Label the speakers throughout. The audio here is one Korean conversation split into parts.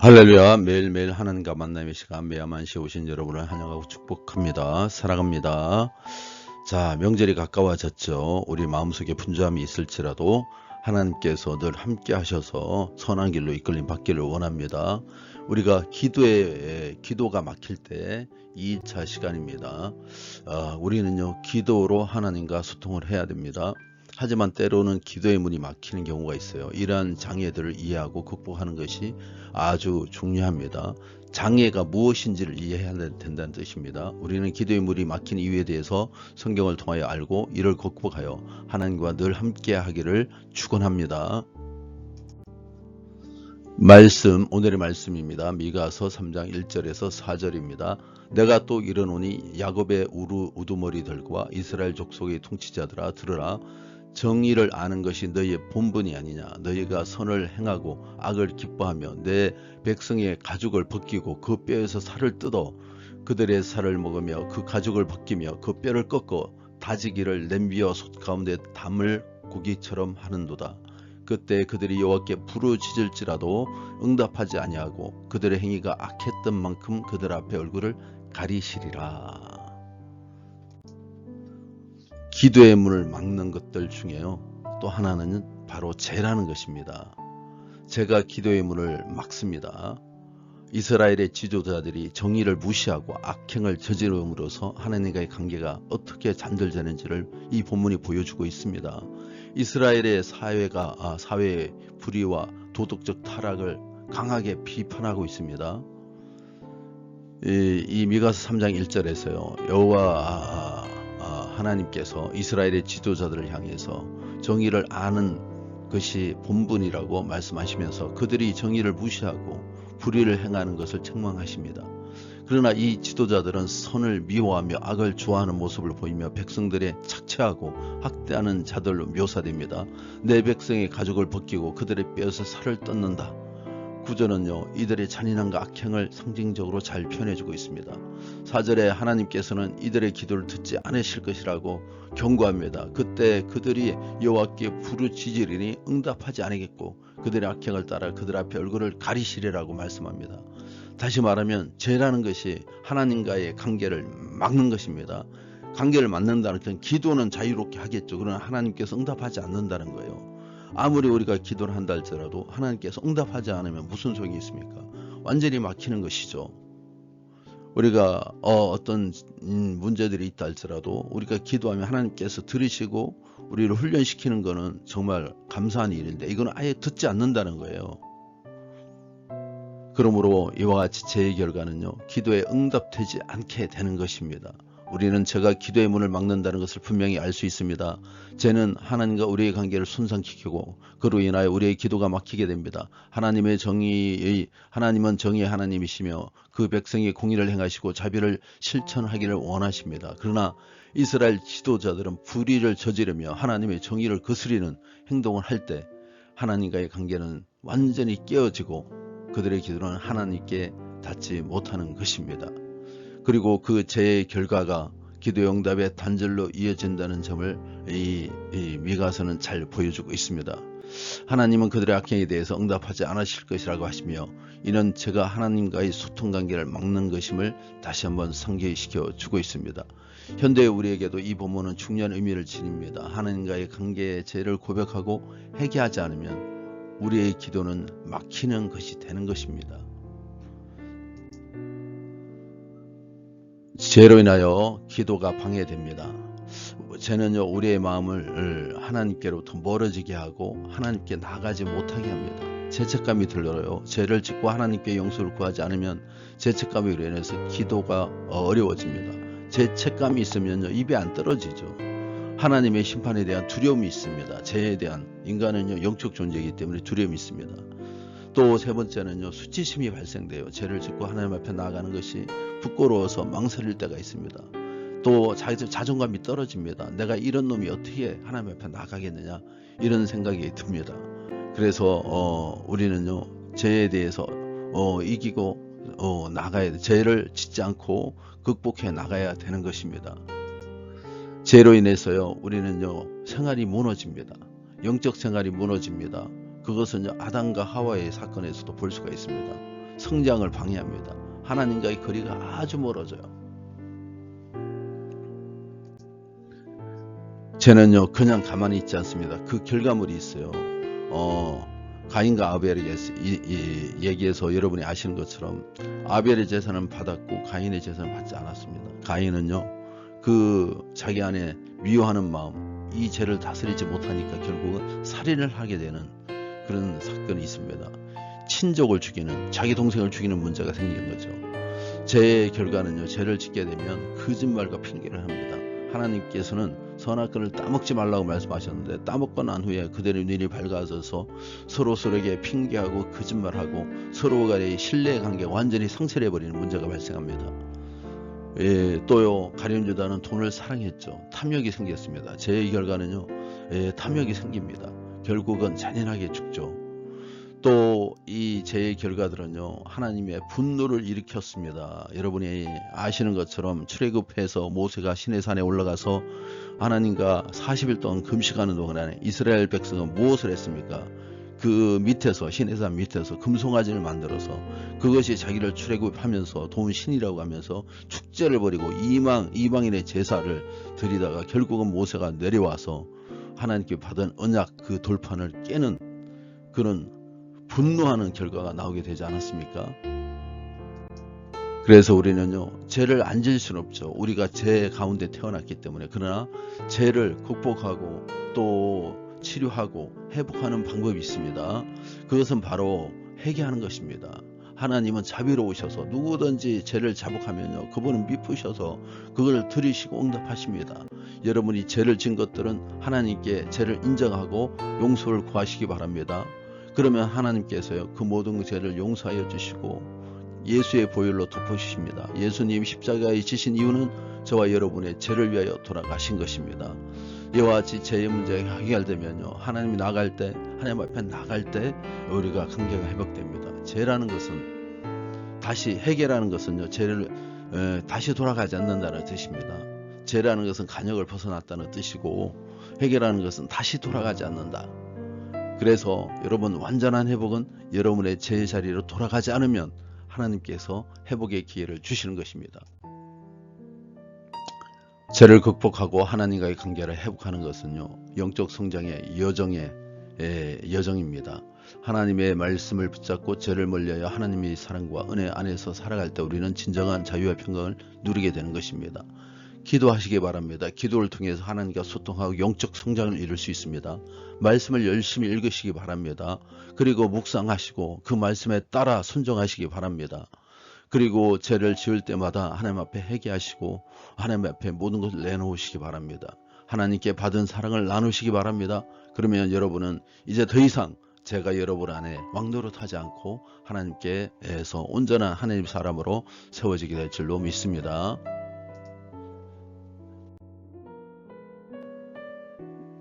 Speaker 1: 할렐루야 매일매일 하나님과 만남의 시간 매야만시 오신 여러분을 환영하고 축복합니다. 사랑합니다. 자 명절이 가까워졌죠. 우리 마음속에 분주함이 있을지라도 하나님께서 늘 함께 하셔서 선한 길로 이끌림 받기를 원합니다. 우리가 기도에 기도가 막힐 때 2차 시간입니다. 어, 우리는요 기도로 하나님과 소통을 해야 됩니다. 하지만 때로는 기도의 문이 막히는 경우가 있어요. 이러한 장애들을 이해하고 극복하는 것이 아주 중요합니다. 장애가 무엇인지를 이해해야 된다는 뜻입니다. 우리는 기도의 물이 막힌 이유에 대해서 성경을 통하여 알고 이를 극복하여 하나님과 늘 함께 하기를 축원합니다. 말씀 오늘의 말씀입니다. 미가서 3장 1절에서 4절입니다. 내가 또 이르노니 야곱의 우루 우두머리들과 이스라엘 족속의 통치자들아 들으라 정의를 아는 것이 너희의 본분이 아니냐. 너희가 선을 행하고 악을 기뻐하며 내 백성의 가죽을 벗기고 그 뼈에서 살을 뜯어 그들의 살을 먹으며 그 가죽을 벗기며 그 뼈를 꺾어 다지기를 냄비와 솥 가운데 담을 고기처럼 하는도다. 그때 그들이 여호와께 부르짖을지라도 응답하지 아니하고 그들의 행위가 악했던 만큼 그들 앞에 얼굴을 가리시리라 기도의 문을 막는 것들 중에요. 또 하나는 바로 죄라는 것입니다. 제가 기도의 문을 막습니다. 이스라엘의 지도자들이 정의를 무시하고 악행을 저지름으로써 하나님과의 관계가 어떻게 잔들되는지를 이 본문이 보여주고 있습니다. 이스라엘의 사회가 아, 사회의 불의와 도덕적 타락을 강하게 비판하고 있습니다. 이, 이 미가서 3장 1절에서요. 여호와 아, 하나님께서 이스라엘의 지도자들을 향해서 정의를 아는 것이 본분이라고 말씀하시면서 그들이 정의를 무시하고 불의를 행하는 것을 책망하십니다. 그러나 이 지도자들은 선을 미워하며 악을 좋아하는 모습을 보이며 백성들의 착취하고 학대하는 자들로 묘사됩니다. 내 백성의 가죽을 벗기고 그들의 뼈에서 살을 뜯는다. 구절은요 이들의 잔인함과 악행을 상징적으로 잘 표현해주고 있습니다. 4절에 하나님께서는 이들의 기도를 듣지 않으실 것이라고 경고합니다. 그때 그들이 여호와께 부르짖으리니 응답하지 않겠고 그들의 악행을 따라 그들 앞에 얼굴을 가리시리라고 말씀합니다. 다시 말하면 죄라는 것이 하나님과의 관계를 막는 것입니다. 관계를 막는다는 것은 기도는 자유롭게 하겠죠. 그러나 하나님께서 응답하지 않는다는 거예요. 아무리 우리가 기도를 한다 할지라도 하나님께서 응답하지 않으면 무슨 소용이 있습니까? 완전히 막히는 것이죠. 우리가 어, 떤 문제들이 있다 할지라도 우리가 기도하면 하나님께서 들으시고 우리를 훈련시키는 것은 정말 감사한 일인데 이건 아예 듣지 않는다는 거예요. 그러므로 이와 같이 제 결과는요 기도에 응답되지 않게 되는 것입니다. 우리는 제가 기도의 문을 막는다는 것을 분명히 알 수 있습니다. 죄는 하나님과 우리의 관계를 손상시키고 그로 인하여 우리의 기도가 막히게 됩니다. 하나님의 정의의 하나님은 정의의 하나님이시며 그 백성의 공의를 행하시고 자비를 실천하기를 원하십니다. 그러나 이스라엘 지도자들은 불의를 저지르며 하나님의 정의를 거스리는 행동을 할 때 하나님과의 관계는 완전히 깨어지고 그들의 기도는 하나님께 닿지 못하는 것입니다. 그리고 그 죄의 결과가 기도 응답의 단절로 이어진다는 점을 이, 이 미가서는 잘 보여주고 있습니다. 하나님은 그들의 악행에 대해서 응답하지 않으실 것이라고 하시며 이는 제가 하나님과의 소통 관계를 막는 것임을 다시 한번 상기시켜 주고 있습니다. 현대 우리에게도 이 본문은 중요한 의미를 지닙니다. 하나님과의 관계의 죄를 고백하고 회개하지 않으면 우리의 기도는 막히는 것이 되는 것입니다. 죄로 인하여 기도가 방해됩니다. 죄는요 우리의 마음을 하나님께로부터 멀어지게 하고 하나님께 나가지 못하게 합니다. 죄책감이 들어요. 죄를 짓고 하나님께 용서를 구하지 않으면 죄책감으로 인해서 기도가 어려워집니다. 죄책감이 있으면요 입에 안 떨어지죠. 하나님의 심판에 대한 두려움이 있습니다. 죄에 대한 인간은요 영적 존재이기 때문에 두려움이 있습니다. 또 세 번째는요 수치심이 발생돼요. 죄를 짓고 하나님 앞에 나아가는 것이 부끄러워서 망설일 때가 있습니다. 또 자존감이 떨어집니다. 내가 이런 놈이 어떻게 하나님 앞에 나가겠느냐 이런 생각이 듭니다. 그래서 어, 우리는요 죄에 대해서 어, 이기고 어, 나가야 돼. 죄를 짓지 않고 극복해 나가야 되는 것입니다. 죄로 인해서요 우리는요 생활이 무너집니다. 영적 생활이 무너집니다. 그것은 아담과 하와의 사건에서도 볼 수가 있습니다. 성장을 방해합니다. 하나님과의 거리가 아주 멀어져요. 쟤는요 그냥 가만히 있지 않습니다. 그 결과물이 있어요. 어, 가인과 아벨의 얘기에서 여러분이 아시는 것처럼 아벨의 재산은 받았고 가인의 재산은 받지 않았습니다. 가인은요 그 자기 안에 미워하는 마음 이 죄를 다스리지 못하니까 결국은 살인을 하게 되는 그런 사건이 있습니다. 친족을 죽이는 자기 동생을 죽이는 문제가 생긴 거죠. 죄의 결과는요 죄를 짓게 되면 거짓말과 핑계를 합니다. 하나님께서는 선악과를 따먹지 말라고 말씀하셨는데 따먹고 난 후에 그들의 눈이 밝아져서 서로 서로에게 핑계하고 거짓말하고 서로 간의 신뢰 관계가 완전히 상실해 버리는 문제가 발생합니다. 예, 또요 가룟 유다는 돈을 사랑했죠. 탐욕이 생겼습니다. 제 결과는요 예, 탐욕이 생깁니다. 결국은 잔인하게 죽죠. 또 이 죄의 결과들은요 하나님의 분노를 일으켰습니다. 여러분이 아시는 것처럼 출애굽해서 모세가 시내산에 올라가서 하나님과 40일 동안 금식하는 동안에 이스라엘 백성은 무엇을 했습니까? 그 밑에서 시내산 밑에서 금송아지를 만들어서 그것이 자기를 출애굽하면서 돈 신이라고 하면서 축제를 벌이고 이방 이방인의 제사를 드리다가 결국은 모세가 내려와서 하나님께 받은 언약 그 돌판을 깨는 그런 분노하는 결과가 나오게 되지 않았습니까? 그래서 우리는요 죄를 안 지을 수는 없죠. 우리가 죄 가운데 태어났기 때문에 그러나 죄를 극복하고 또 치료하고 회복하는 방법이 있습니다. 그것은 바로 회개하는 것입니다. 하나님은 자비로우셔서 누구든지 죄를 자복하면요 그분은 미쁘셔서 그걸 들으시고 응답하십니다. 여러분이 죄를 진 것들은 하나님께 죄를 인정하고 용서를 구하시기 바랍니다. 그러면 하나님께서요 그 모든 죄를 용서하여 주시고 예수의 보혈로 덮어주십니다. 예수님 십자가에 지신 이유는 저와 여러분의 죄를 위하여 돌아가신 것입니다. 이와 같이 죄의 문제가 해결되면요 하나님이 나갈 때 하나님 앞에 나갈 때 우리가 관계가 회복됩니다. 죄라는 것은 다시 해결하는 것은요 죄를 에, 다시 돌아가지 않는다는 뜻입니다. 죄라는 것은 간역을 벗어났다는 뜻이고 해결하는 것은 다시 돌아가지 않는다. 그래서 여러분 완전한 회복은 여러분의 죄 자리로 돌아가지 않으면 하나님께서 회복의 기회를 주시는 것입니다. 죄를 극복하고 하나님과의 관계를 회복하는 것은요 영적 성장의 여정의 여정입니다. 하나님의 말씀을 붙잡고 죄를 멀리하여 하나님의 사랑과 은혜 안에서 살아갈 때 우리는 진정한 자유와 평강을 누리게 되는 것입니다. 기도하시기 바랍니다. 기도를 통해서 하나님과 소통하고 영적 성장을 이룰 수 있습니다. 말씀을 열심히 읽으시기 바랍니다. 그리고 묵상하시고 그 말씀에 따라 순종하시기 바랍니다. 그리고 죄를 지을 때마다 하나님 앞에 회개하시고 하나님 앞에 모든 것을 내놓으시기 바랍니다. 하나님께 받은 사랑을 나누시기 바랍니다. 그러면 여러분은 이제 더 이상 제가 여러분 안에 왕노릇하지 않고 하나님께서 온전한 하나님 사람으로 세워지게 될 줄로 믿습니다.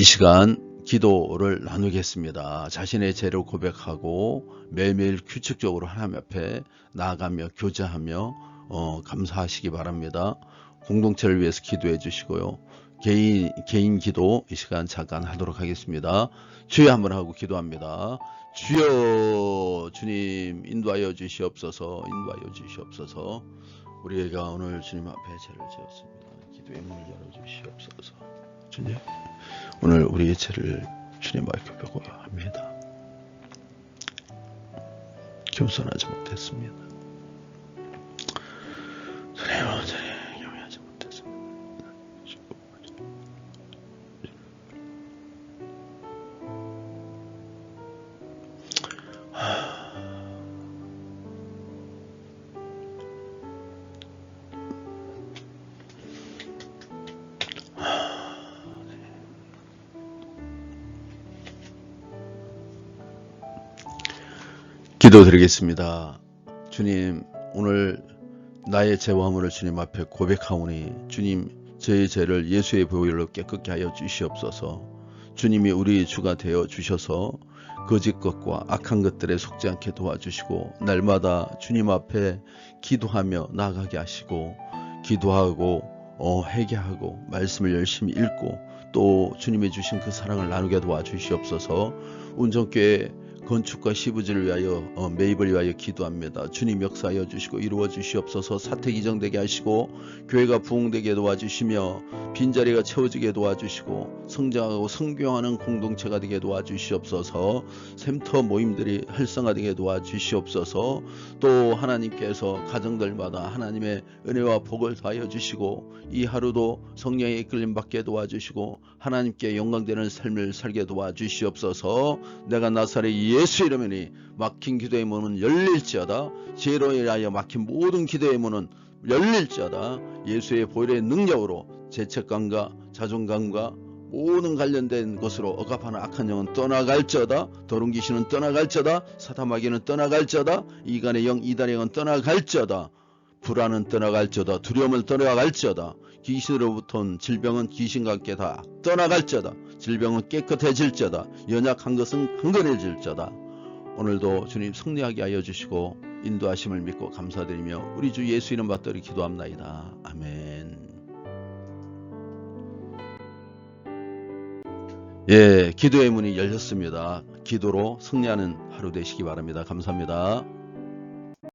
Speaker 1: 이 시간 기도를 나누겠습니다. 자신의 죄를 고백하고 매일매일 규칙적으로 하나님 앞에 나아가며 교제하며 어, 감사하시기 바랍니다. 공동체를 위해서 기도해 주시고요. 개인 개인 기도 이 시간 잠깐 하도록 하겠습니다. 주여 한번 하고 기도합니다. 주여 주님 인도하여 주시옵소서 인도하여 주시옵소서 우리가 오늘 주님 앞에 죄를 지었습니다. 기도의 문을 열어 주시옵소서 주님 오늘 우리의 죄를 주님 앞에 펴고 합니다. 겸손하지 못했습니다. 주님 기도 드리겠습니다. 주님, 오늘 나의 죄와 허물을 주님 앞에 고백하오니 주님, 저의 죄를 예수의 보혈로 깨끗게 하여 주시옵소서. 주님이 우리 주가 되어 주셔서 거짓 것과 악한 것들에 속지 않게 도와주시고 날마다 주님 앞에 기도하며 나가게 하시고 기도하고 어, 회개하고 말씀을 열심히 읽고 또 주님의 주신 그 사랑을 나누게 도와주시옵소서. 운전교회 건축과 시부지를 위하여 어, 매입을 위하여 기도합니다. 주님 역사하여 주시고 이루어 주시옵소서. 사택 이정되게 하시고 교회가 부흥되게 도와주시며 빈자리가 채워지게 도와주시고 성장하고 성교하는 공동체가 되게 도와주시옵소서. 샘터 모임들이 활성화되게 도와주시옵소서. 또 하나님께서 가정들마다 하나님의 은혜와 복을 더하여 주시고 이 하루도 성령의 이끌림 받게 도와주시고 하나님께 영광되는 삶을 살게 도와주시옵소서. 내가 나사렛 예수 이름이니 막힌 기도의 문은 열릴지어다. 죄로 인하여 막힌 모든 기도의 문은 열릴지어다. 예수의 보혈의 능력으로 죄책감과 자존감과 모든 관련된 것으로 억압하는 악한 영은 떠나갈지어다. 더러운 귀신은 떠나갈지어다. 사탐하기는 떠나갈지어다. 이간의 영 이단의 영은 떠나갈지어다. 불안은 떠나갈지어다. 두려움을 떠나갈지어다. 귀신으로부터 질병은 귀신과 함께 다 떠나갈지어다 질병은 깨끗해질지어다. 연약한 것은 강건해질지어다. 오늘도 주님 승리하게 하여 주시고 인도하심을 믿고 감사드리며 우리 주 예수 이름 받들이 기도합나이다. 아멘. 예 기도의 문이 열렸습니다. 기도로 승리하는 하루 되시기 바랍니다. 감사합니다